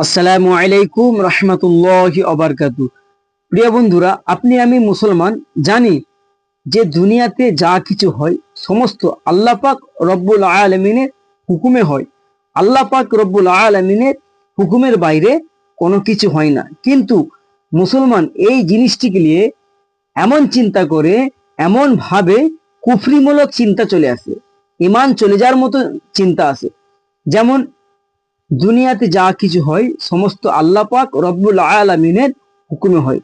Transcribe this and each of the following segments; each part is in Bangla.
আসসালামু আলাইকুম রহমতুল্লাহি অবরকাতু প্রিয় বন্ধুরা, আপনি আমি মুসলমান, জানি যে দুনিয়াতে যা কিছু হয়, সমস্ত আল্লাহ পাক রব্বুল আলমিনের হুকুমে হয়। আল্লাহ পাক রব্বুল আলমিনের হুকুমের বাইরে কোনো কিছু হয় না। কিন্তু মুসলমান এই জিনিসটিকে নিয়ে এমন চিন্তা করে, এমন ভাবে কুফরিমূলক চিন্তা চলে আসে। ইমান চলে যাওয়ার মতো চিন্তা আসে। যেমন দুনিয়াতে যা কিছু হয়, সমস্ত আল্লাহ পাক রব্বুল আলমিনের হুকুমে হয়।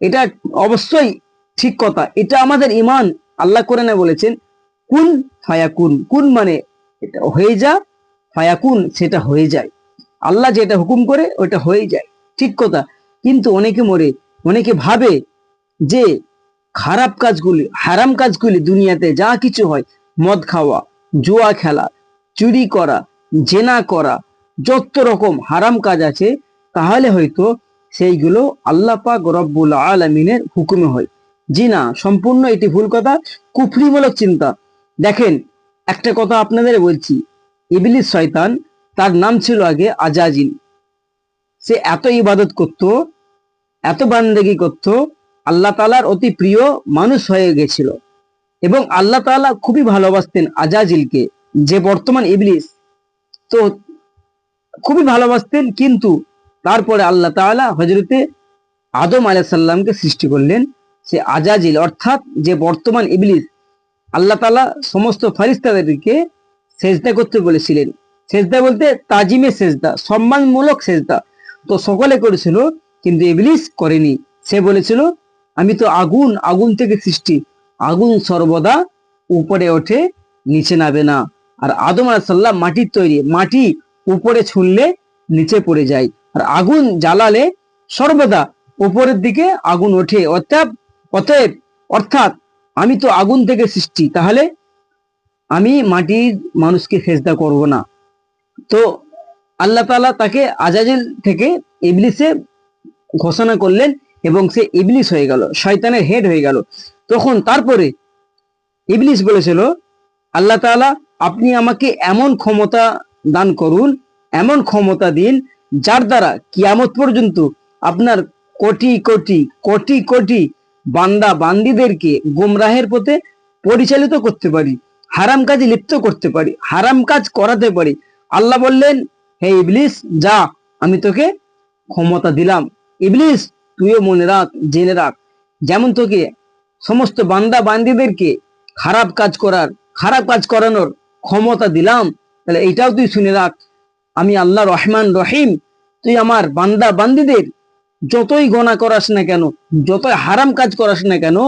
এটা অবশ্যই ঠিক কথা। এটা আমাদের ইমান আল্লাহ কোরআনে বলেছেন, কুন ফায়াকুন। কুন মানে এটা হয়ে যা, ফায়াকুন সেটা হয়ে যায়। আল্লাহ যেটা হুকুম করে, ওটা হয়ে যায়। ঠিক কথা। কিন্তু অনেকে মরে, অনেকে ভাবে যে খারাপ কাজগুলি, হারাম কাজগুলি দুনিয়াতে যা কিছু হয়, মদ খাওয়া, জুয়া খেলা, চুরি করা জেনা করা যত রকম হারাম কাজ আছে, তাহলে হয়তো সেইগুলো আল্লাহ পাক রব্বুল আলমিনের হুকুমে হয়। জি না, সম্পূর্ণ এটি ভুল কথা, কুফরিমূলক চিন্তা। দেখেন, একটা কথা আপনাদের বলছি, ইবলিস শয়তান তার নাম ছিল আগে আজাজিল সে এত ইবাদত করত, এত বান্দেগি করত, আল্লাহ তালার অতি প্রিয় মানুষ হয়ে গেছিল। এবং আল্লাহ তাআলা খুবই ভালোবাসতেন আজাজিলকে, যে বর্তমান ইবলিস। তো খুবই ভালোবাসতেন, কিন্তু তারপরে আল্লাহ তাআলা হজরতে আদম আলাইসাল্লামকে সৃষ্টি করলেন সে আজাজিল, অর্থাৎ যে বর্তমান ইবলিস, আল্লাহ তালা সমস্ত ফারিস্তাদেরকে সেজদা করতে বলেছিলেন। সেজদা বলতে তাজিমে সেজদা, সম্মানমূলক সেজদা। তো সকলে করেছিল, কিন্তু ইবলিস করেনি। সে বলেছিল, আমি তো আগুন আগুন থেকে সৃষ্টি। আগুন সর্বদা উপরে ওঠে, নিচে নাবে না। আর আদম আলাহিসাল্লাম মাটির তৈরি, মাটি উপরে ছুঁড়লে নিচে পড়ে যায়। আর আগুন জ্বালালে সর্বদা উপরের দিকে আগুন ওঠে। অর্থাৎ অতএব, অর্থাৎ আমি তো আগুন থেকে সৃষ্টি, তাহলে আমি মাটির মানুষকে সেজদা করব না। তো আল্লাহ তাআলা তাকে আজাজিল থেকে ইবলিসে ঘোষণা করলেন এবং সে ইবলিস হয়ে গেল, শয়তানের হেড হয়ে গেল। তখন তারপরে ইবলিস বলেছিল, আল্লাহ তাআলা আপনি আমাকে এমন ক্ষমতা দান করুন, এমন ক্ষমতা দিন, যার দ্বারা কিয়ামত পর্যন্ত আপনার কোটি কোটি কোটি কোটি বান্দা বান্দিদেরকে গোমরাহের পথে পরিচালিত করতে পারি, হারাম কাজে লিপ্ত করতে পারি, হারাম কাজ করাতে পারি। আল্লাহ বললেন, হে ইবলিস, যা, আমি তোকে ক্ষমতা দিলাম। ইবলিস, তুইও মনে রাখ, জেনে রাখ, যেমন তোকে সমস্ত বান্দা বান্দিদেরকে খারাপ কাজ করার, খারাপ কাজ করানোর ক্ষমতা দিলাম, তাহলে এইটাও তুই শুনে রাখ। আমি আল্লাহ রহমান রহিম, তুই আমার বান্দা বান্দিদের যতই গণা করাস না কেন, যতই হারাম কাজ করাস না কেন,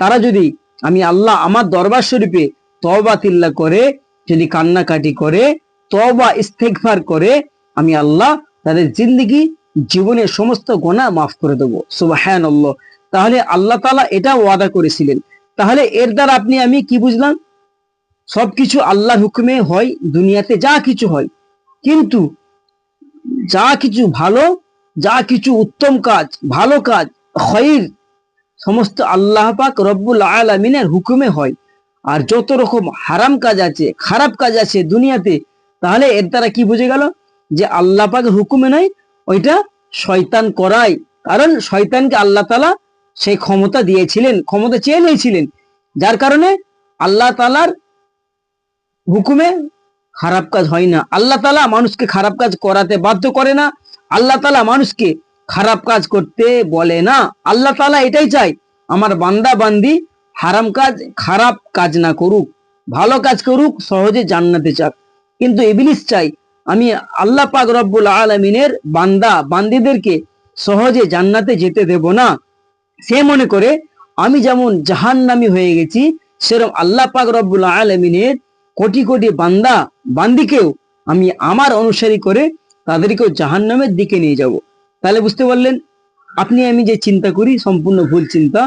তারা যদি আমি আল্লাহ আমার দরবার শরীফে তবা তিল্লা করে, যদি কান্নাকাটি করে তবা ইস্তেকফার করে, আমি আল্লাহ তাদের জিন্দগি, জীবনের সমস্ত গোনা মাফ করে দেবো। সুবাহান তাহলে আল্লাহ তালা এটা ওয়াদা করেছিলেন। তাহলে এর দ্বারা আপনি, আমি কি বুঝলাম? সবকিছু আল্লাহর হুকুমে হয়, দুনিয়াতে যা কিছু হয়। কিন্তু যা কিছু ভালো, যা কিছু উত্তম কাজ, ভালো কাজ খয়ির সমস্ত আল্লাহ পাক রব্বুল আলমিনের হুকুমে হয়। আর যত রকম হারাম কাজ আছে, খারাপ কাজ আছে দুনিয়াতে, তাহলে এর দ্বারা কি বুঝে গেল? যে আল্লাহ পাকের হুকুমে নয়, ওইটা শয়তান করায়। কারণ শয়তানকে আল্লাহ তালা সেই ক্ষমতা দিয়েছিলেন, ক্ষমতা চেয়ে নিয়েছিলেন। যার কারণে আল্লাহ তালার হুকুমে খারাপ কাজ হয় না। আল্লাহ তালা মানুষকে খারাপ কাজ করাতে বাধ্য করে না। আল্লাহ তালা মানুষকে খারাপ কাজ করতে বলে না। আল্লাহ তালা এটাই চাই আমার বান্দা বান্দি হারাম কাজ, খারাপ কাজ না করুক। ভালো কাজ করুক, সহজে জান্নাতে চাক কিন্তু ইবলিস চাই আমি আল্লাহ পাক রব্বুল আলমিনের বান্দা বান্দিদেরকে সহজে জান্নাতে যেতে দেব না। সে মনে করে, আমি যেমন জাহান্নামি হয়ে গেছি সেরকম আল্লাহ পাক রব্বুল আলমিনের কোটি কোটি বান্দা, বান্দিকেও আমি আমার অনুসারী করে তাদেরকেও জাহান্নামের দিকে নিয়ে যাব। তাহলে বুঝতে পারলেন? আপনি আমি যে চিন্তা করি, সম্পূর্ণ ভুল চিন্তা,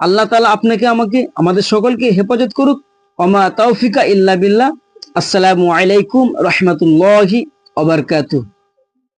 আল্লাহ তালা আপনাকে, আমাকে, আমাদের সকলকে হেফাজত করুক। অমা তৌফিকা ইল্লা বিল্লাহ। আসসালামু আলাইকুম রহমতুল্লাহি অবরকাতুহ